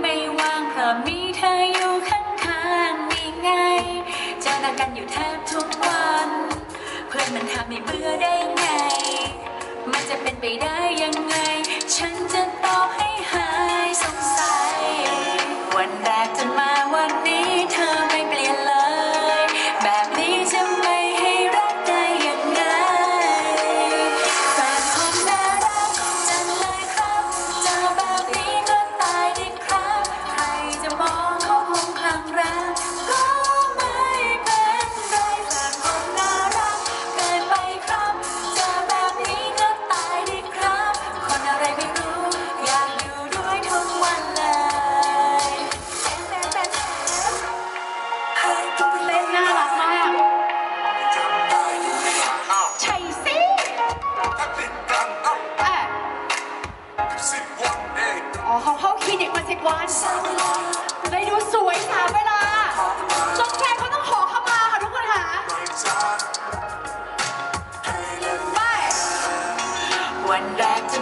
ไม่ว่างเพราะมีเธออยู่ข้างๆนี่ไงเจอหน้ากันอยู่แทบทุกวัน เพื่อนมันทำให้เบื่อได้ไง มันจะเป็นไปได้ยังไง ฉัน เล่นน่ารักมากชัยซิเอ่ออ๋อเขาเข้าคลินิกมาสิบวันเลยดูสวยสามเวลาจนแฟนเขาต้องขอเข้ามาค่ะทุกคนนไปวันแรกจะ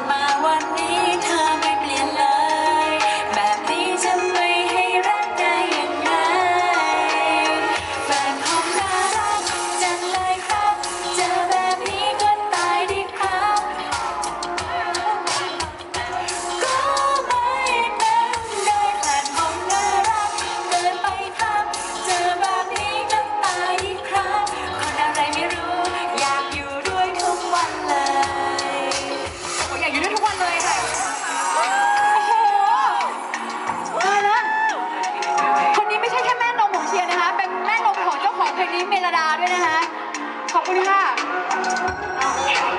นี้เมลดาด้วยนะคะ ขอบคุณค่ะ